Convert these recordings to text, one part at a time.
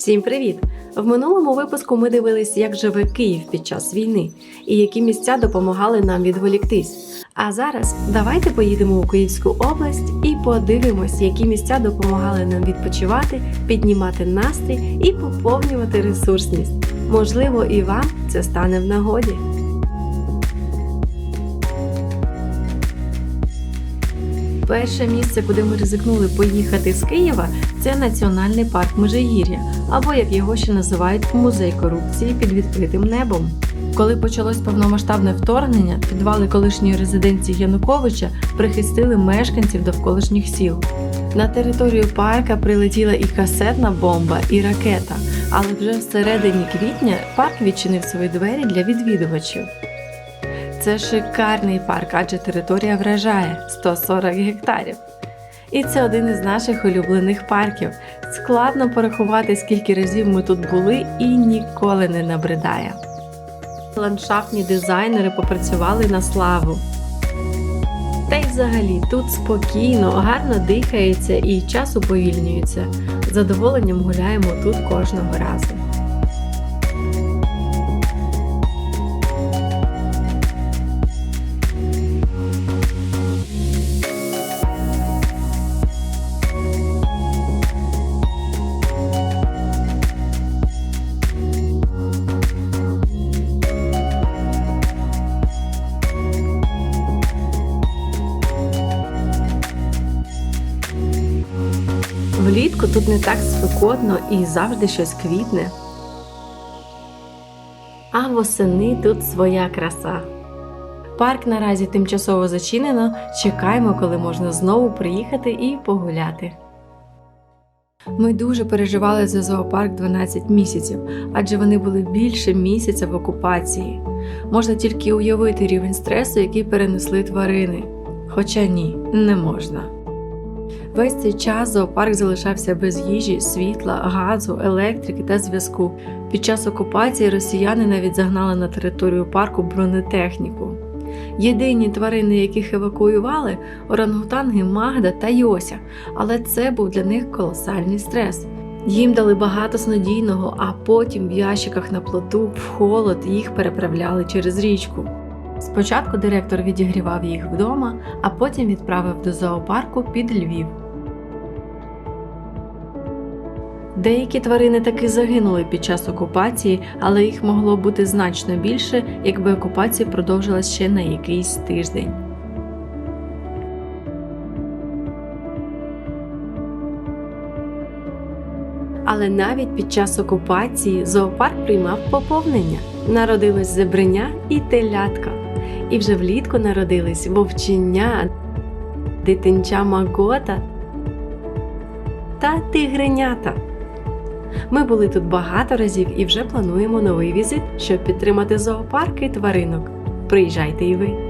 Всім привіт! В минулому випуску ми дивились, як живе Київ під час війни і які місця допомагали нам відволіктись. А зараз давайте поїдемо у Київську область і подивимось, які місця допомагали нам відпочивати, піднімати настрій і поповнювати ресурсність. Можливо, і вам це стане в нагоді. Перше місце, куди ми ризикнули поїхати з Києва, це Національний парк Межигір'я, або як його ще називають музей корупції під відкритим небом. Коли почалось повномасштабне вторгнення, підвали колишньої резиденції Януковича прихистили мешканців довколишніх сіл. На територію парка прилетіла і касетна бомба, і ракета, але вже всередині квітня парк відчинив свої двері для відвідувачів. Це шикарний парк, адже територія вражає 140 гектарів. І це один із наших улюблених парків. Складно порахувати, скільки разів ми тут були і ніколи не набридає. Ландшафтні дизайнери попрацювали на славу. Та й взагалі тут спокійно, гарно дихається і час уповільнюється. З задоволенням гуляємо тут кожного разу. Так спекотно і завжди щось квітне. А восени тут своя краса. Парк наразі тимчасово зачинено. Чекаємо, коли можна знову приїхати і погуляти. Ми дуже переживали за зоопарк 12 місяців, адже вони були більше місяця в окупації. Можна тільки уявити рівень стресу, який перенесли тварини. Хоча ні, не можна. Весь цей час зоопарк залишався без їжі, світла, газу, електрики та зв'язку. Під час окупації росіяни навіть загнали на територію парку бронетехніку. Єдині тварини, яких евакуювали, орангутанги Магда та Йося, але це був для них колосальний стрес. Їм дали багато снодійного, а потім в ящиках на плоту в холод їх переправляли через річку. Спочатку директор відігрівав їх вдома, а потім відправив до зоопарку під Львів. Деякі тварини таки загинули під час окупації, але їх могло бути значно більше, якби окупація продовжилась ще на якийсь тиждень. Але навіть під час окупації зоопарк приймав поповнення. Народилось зебреня і телятка. І вже влітку народились вовчення, дитинча Магота та тигренята. Ми були тут багато разів і вже плануємо новий візит, щоб підтримати зоопарки тваринок. Приїжджайте і ви.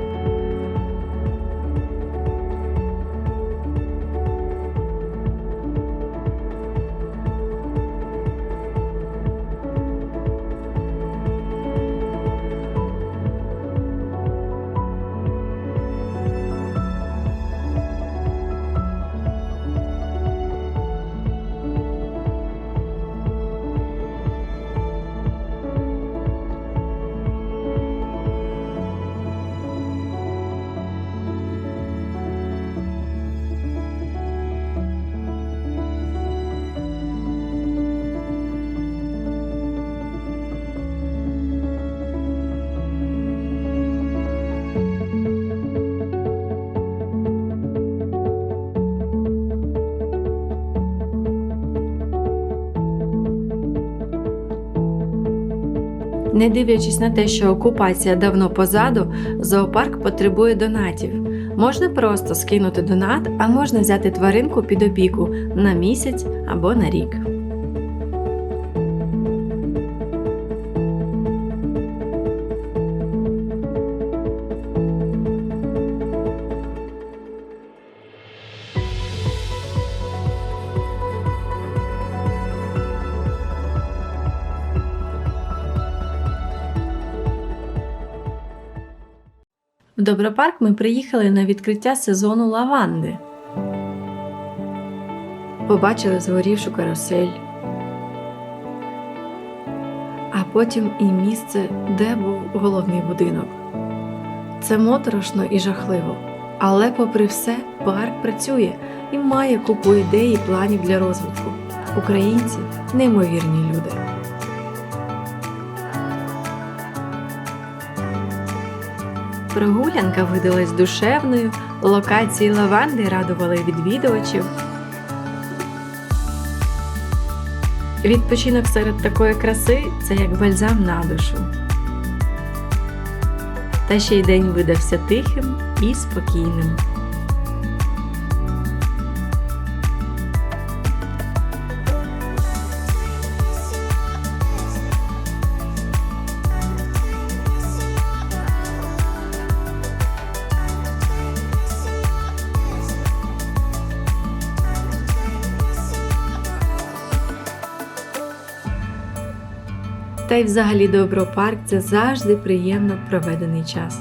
Не дивлячись на те, що окупація давно позаду, зоопарк потребує донатів. Можна просто скинути донат, а можна взяти тваринку під опіку на місяць або на рік. В Добропарк ми приїхали на відкриття сезону лаванди. Побачили згорівшу карусель, а потім і місце, де був головний будинок. Це моторошно і жахливо. Але, попри все, парк працює і має купу ідей і планів для розвитку. Українці неймовірні люди. Прогулянка видалась душевною, локації лаванди радували відвідувачів. Відпочинок серед такої краси це як бальзам на душу. Та ще й день видався тихим і спокійним. Та й взагалі Добропарк це завжди приємно проведений час.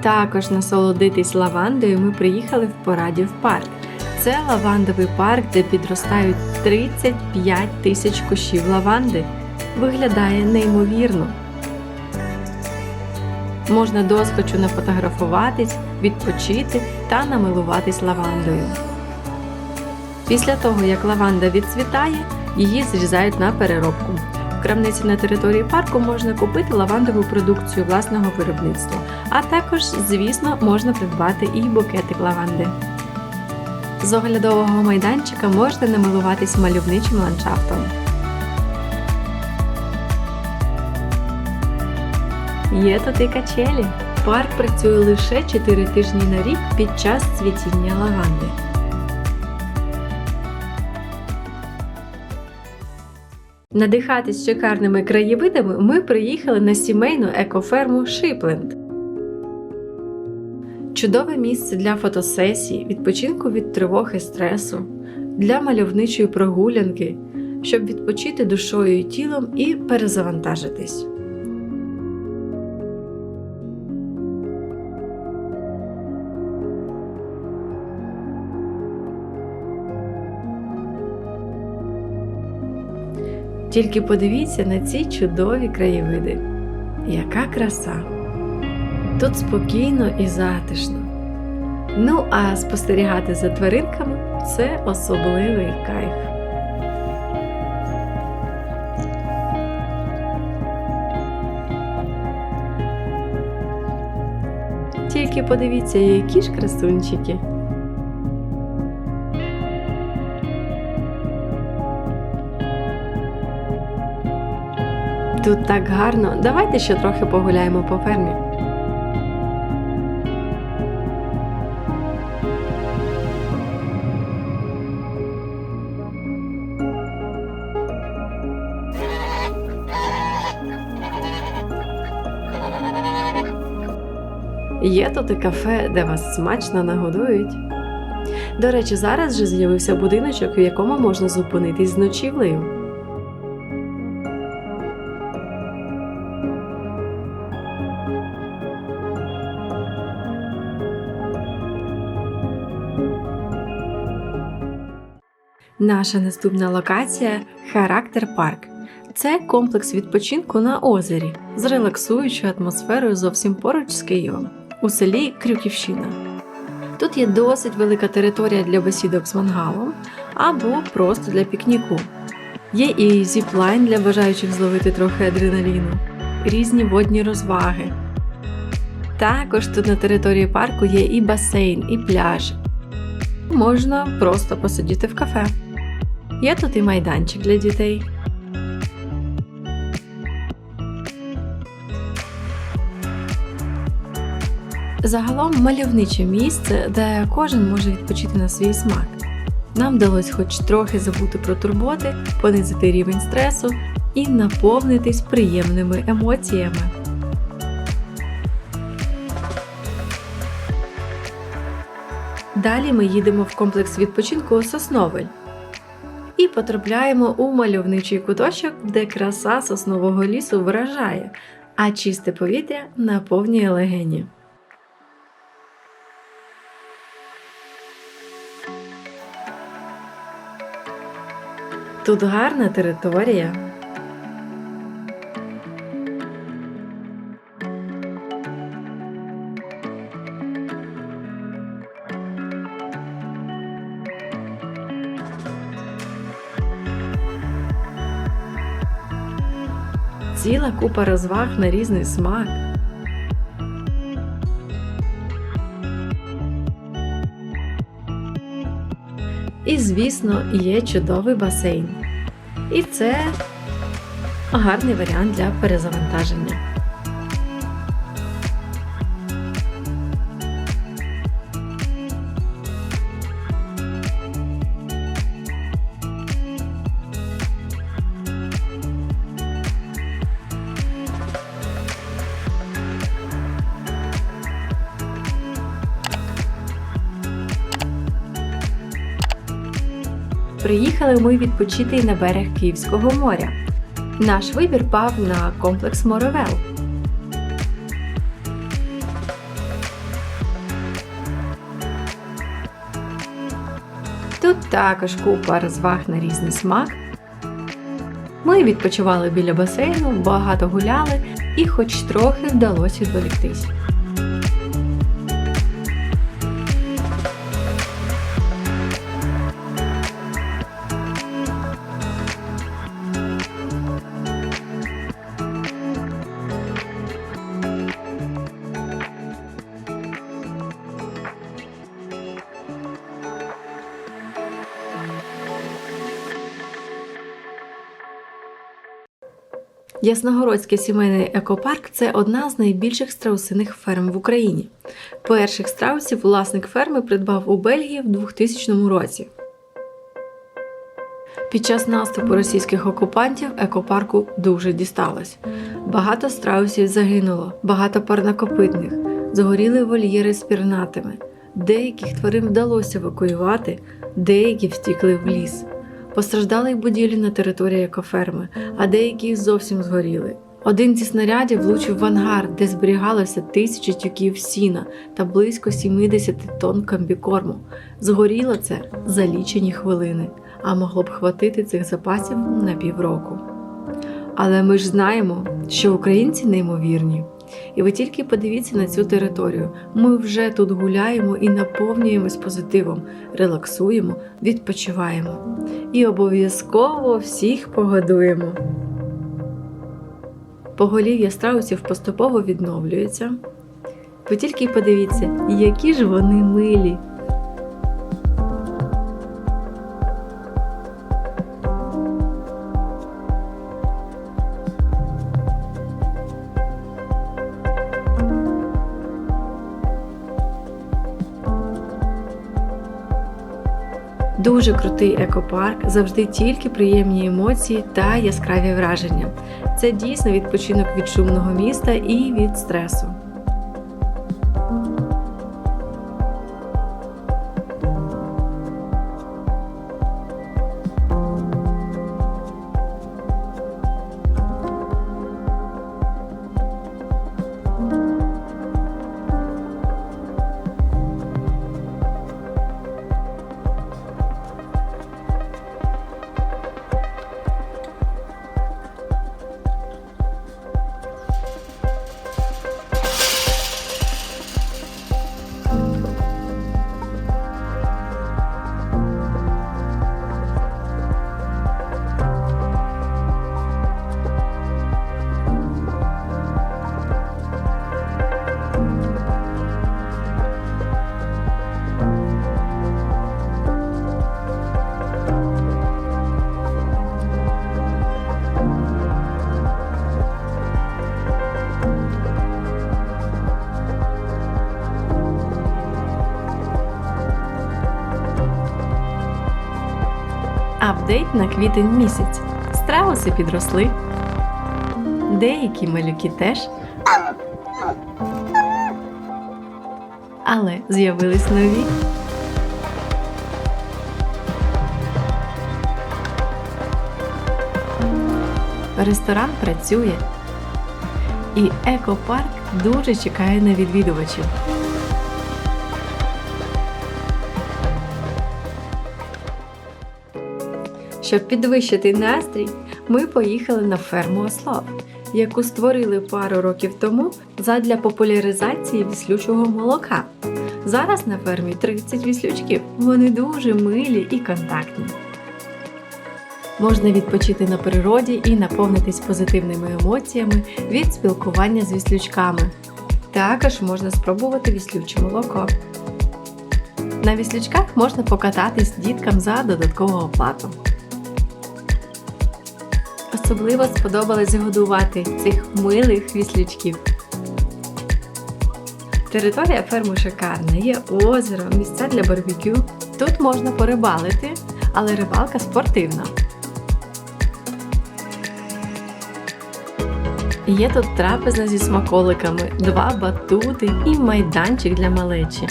Також насолодитись лавандою ми приїхали в Порадів парк. Це лавандовий парк, де підростають 35 тисяч кущів лаванди. Виглядає неймовірно. Можна досхочу нафотографуватись, відпочити та намилуватись лавандою. Після того, як лаванда відцвітає, її зрізають на переробку. В крамниці на території парку можна купити лавандову продукцію власного виробництва, а також, звісно, можна придбати і букетик лаванди. З оглядового майданчика можна намилуватись мальовничим ландшафтом. Є тут і качелі. Парк працює лише 4 тижні на рік під час цвітіння лаванди. Надихатись шикарними краєвидами ми приїхали на сімейну екоферму Шипленд. Чудове місце для фотосесій, відпочинку від тривог і стресу, для мальовничої прогулянки, щоб відпочити душою і тілом і перезавантажитись. Тільки подивіться на ці чудові краєвиди. Яка краса! Тут спокійно і затишно. Ну, а спостерігати за тваринками це особливий кайф. Тільки подивіться, які ж красунчики. Тут так гарно. Давайте ще трохи погуляємо по фермі. Є тут і кафе, де вас смачно нагодують. До речі, зараз же з'явився будиночок, в якому можна зупинитись з ночівлею. Наша наступна локація Характер Парк. Це комплекс відпочинку на озері з релаксуючою атмосферою зовсім поруч з Києвом у селі Крюківщина. Тут є досить велика територія для бесідок з мангалом або просто для пікніку. Є і зіплайн для бажаючих зловити трохи адреналіну, різні водні розваги. Також тут на території парку є і басейн, і пляж. Можна просто посидіти в кафе. Є тут і майданчик для дітей. Загалом мальовниче місце, де кожен може відпочити на свій смак. Нам вдалося хоч трохи забути про турботи, понизити рівень стресу і наповнитись приємними емоціями. Далі ми їдемо в комплекс відпочинку Сосновель і потрапляємо у мальовничий куточок, де краса соснового лісу вражає, а чисте повітря наповнює легені. Тут гарна територія. Ціла купа розваг на різний смак. І, звісно, є чудовий басейн. І це гарний варіант для перезавантаження. Приїхали ми відпочити на берег Київського моря. Наш вибір пав на комплекс Моровел. Тут також купа розваг на різний смак. Ми відпочивали біля басейну, багато гуляли і хоч трохи вдалося відволіктись. Ясногородський сімейний екопарк це одна з найбільших страусиних ферм в Україні. Перших страусів власник ферми придбав у Бельгії в 2000 році. Під час наступу російських окупантів екопарку дуже дісталось. Багато страусів загинуло, багато парнокопитних, згоріли вольєри з пірнатими. Деяких тварин вдалося евакуювати, деякі втікли в ліс. Постраждали й будівлі на території екоферми, а деякі зовсім згоріли. Один зі снарядів влучив в ангар, де зберігалося тисячі тюків сіна та близько 70 тонн комбікорму. Згоріло це за лічені хвилини, а могло б хватити цих запасів на півроку. Але ми ж знаємо, що українці неймовірні. І ви тільки подивіться на цю територію. Ми вже тут гуляємо і наповнюємось позитивом, релаксуємо, відпочиваємо. І обов'язково всіх погодуємо. Поголів'я страусів поступово відновлюється. Ви тільки подивіться, які ж вони милі. Дуже крутий екопарк, завжди тільки приємні емоції та яскраві враження. Це дійсно відпочинок від шумного міста і від стресу. Апдейт на квітень місяць. Страуси підросли. Деякі малюки теж. Але з'явились нові. Ресторан працює. І екопарк дуже чекає на відвідувачів. Щоб підвищити настрій, ми поїхали на ферму Ослав, яку створили пару років тому задля популяризації віслючого молока. Зараз на фермі 30 віслючків. Вони дуже милі і контактні. Можна відпочити на природі і наповнитись позитивними емоціями від спілкування з віслючками. Також можна спробувати віслюче молоко. На віслючках можна покататись діткам за додаткову оплату. Особливо сподобалось годувати цих милих віслючків. Територія ферми шикарна, є озеро, місця для барбекю. Тут можна порибалити, але рибалка спортивна. Є тут трапезна зі смаколиками, два батути і майданчик для малечі.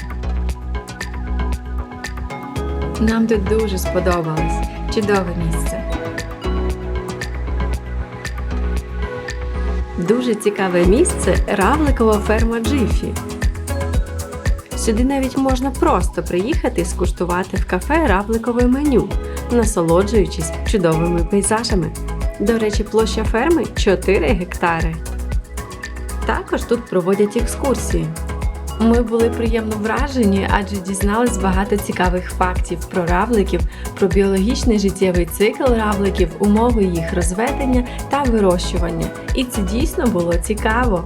Нам тут дуже сподобалось. Чудове місце. Дуже цікаве місце равликова ферма Джифі. Сюди навіть можна просто приїхати скуштувати в кафе равликове меню, насолоджуючись чудовими пейзажами. До речі, площа ферми 4 гектари. Також тут проводять екскурсії. Ми були приємно вражені, адже дізнались багато цікавих фактів про равликів, про біологічний життєвий цикл равликів, умови їх розведення та вирощування. І це дійсно було цікаво.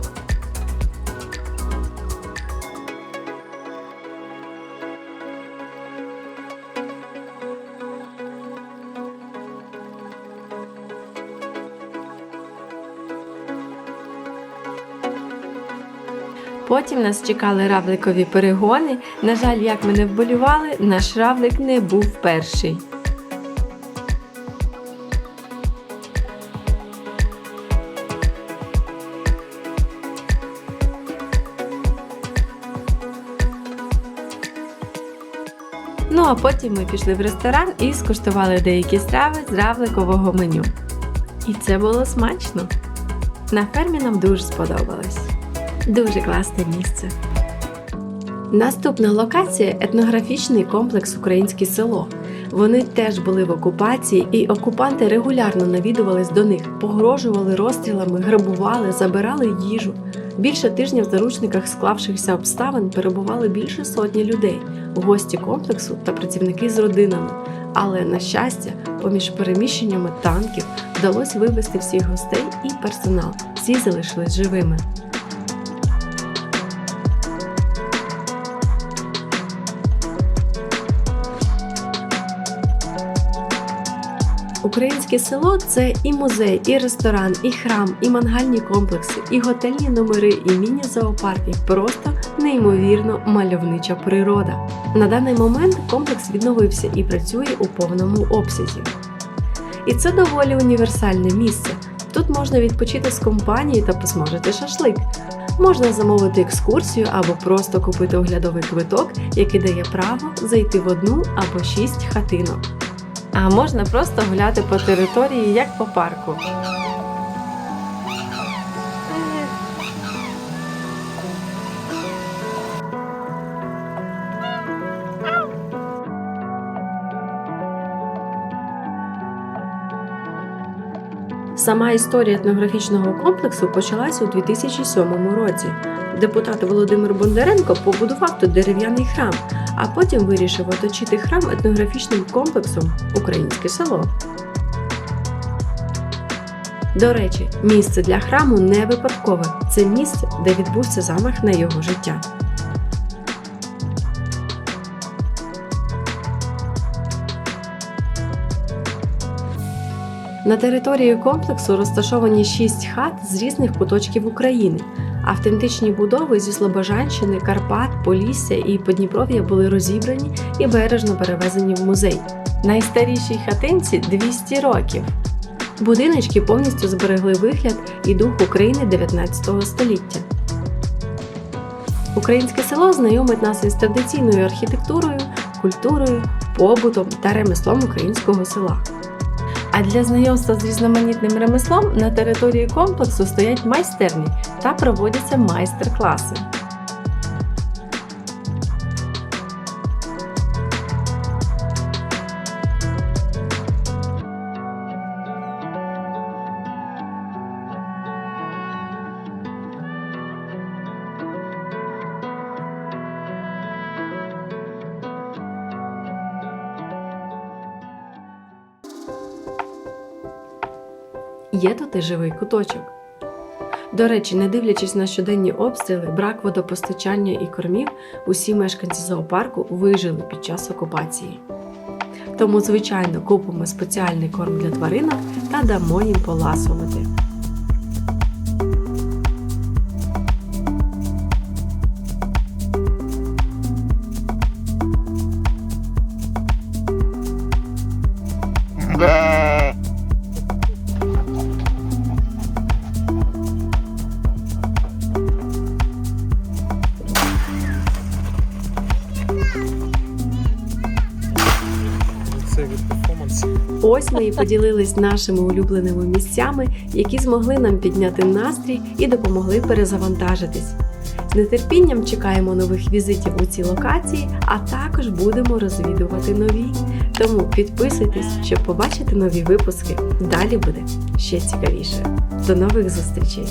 Потім нас чекали равликові перегони. На жаль, як ми не вболівали, наш равлик не був перший. Ну а потім ми пішли в ресторан і скуштували деякі страви з равликового меню. І це було смачно. На фермі нам дуже сподобалось. Дуже класне місце. Наступна локація етнографічний комплекс Українське село. Вони теж були в окупації, і окупанти регулярно навідувались до них, погрожували розстрілами, грабували, забирали їжу. Більше тижня в заручниках склавшихся обставин перебували більше сотні людей, гості комплексу та працівники з родинами. Але, на щастя, поміж переміщеннями танків вдалося вивезти всіх гостей і персонал. Всі залишились живими. Українське село це і музей, і ресторан, і храм, і мангальні комплекси, і готельні номери, і міні-зоопарки. Просто неймовірно мальовнича природа. На даний момент комплекс відновився і працює у повному обсязі. І це доволі універсальне місце. Тут можна відпочити з компанією та посмажити шашлик. Можна замовити екскурсію або просто купити оглядовий квиток, який дає право зайти в одну або шість хатинок. А можна просто гуляти по території, як по парку. Сама історія етнографічного комплексу почалася у 2007 році. Депутат Володимир Бондаренко побудував тут дерев'яний храм, а потім вирішив оточити храм етнографічним комплексом Українське село. До речі, місце для храму не випадкове. Це місце, де відбувся замах на його життя. На території комплексу розташовані шість хат з різних куточків України. Автентичні будови зі Слобожанщини, Карпат, Полісся і Подніпров'я були розібрані і бережно перевезені в музей. Найстарішій хатинці 200 років. Будиночки повністю зберегли вигляд і дух України 19 століття. Українське село знайомить нас із традиційною архітектурою, культурою, побутом та ремеслом українського села. Для знайомства з різноманітним ремеслом на території комплексу стоять майстерні та проводяться майстер-класи. Є тут і живий куточок. До речі, не дивлячись на щоденні обстріли, брак водопостачання і кормів, усі мешканці зоопарку вижили під час окупації. Тому, звичайно, купимо спеціальний корм для тваринок та дамо їм поласувати. Це Ось ми і поділились нашими улюбленими місцями, які змогли нам підняти настрій і допомогли перезавантажитись. З нетерпінням чекаємо нових візитів у ці локації, а також будемо розвідувати нові. Тому підписуйтесь, щоб побачити нові випуски. Далі буде ще цікавіше. До нових зустрічей!